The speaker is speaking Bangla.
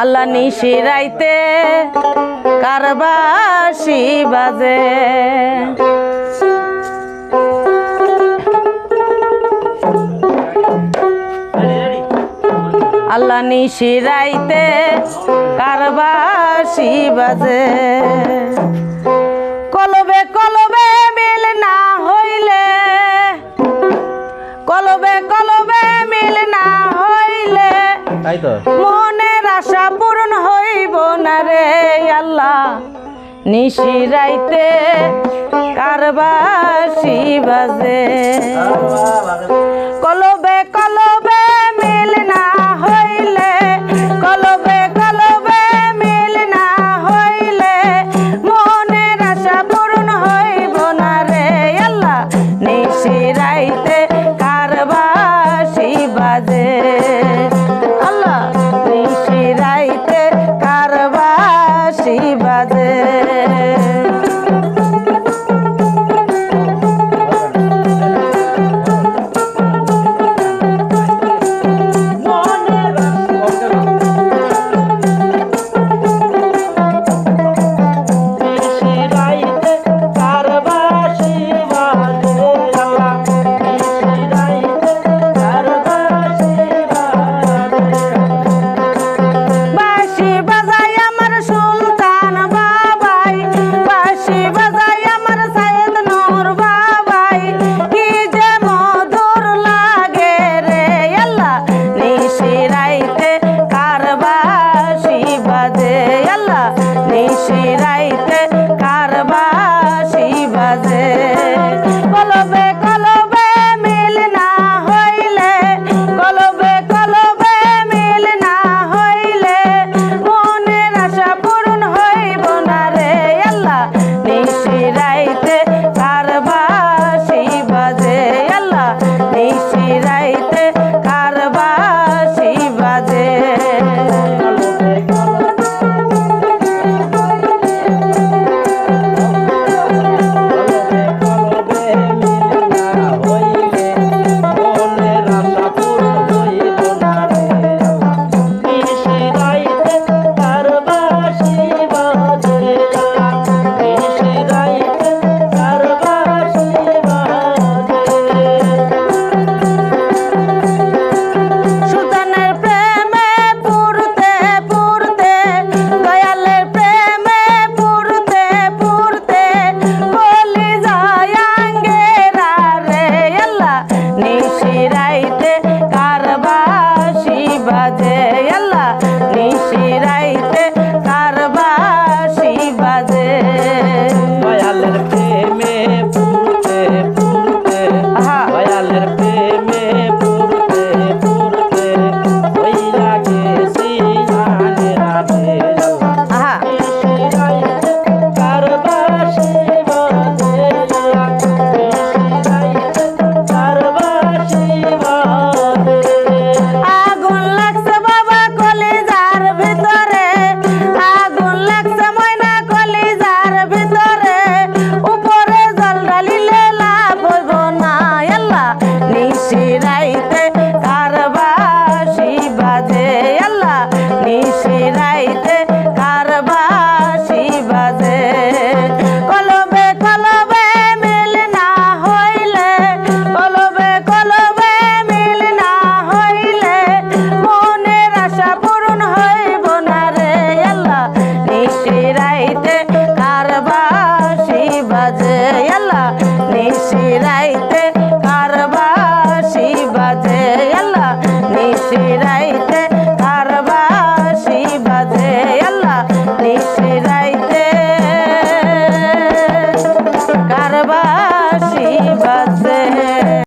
আল্লাহ নিশি রাইতে কারবাসি বাজে। আল্লাহ নিশি রাইতে কারবাসি বাজে। কলবে কলবে মিল না হইলে কলবে কলবে মিল না হইলে তাই তো। আশা পূরণ হইব না রে আল্লাহ। নিশিরাইতে কারবাসি বাজে। কলবে কল নিশে রাইতে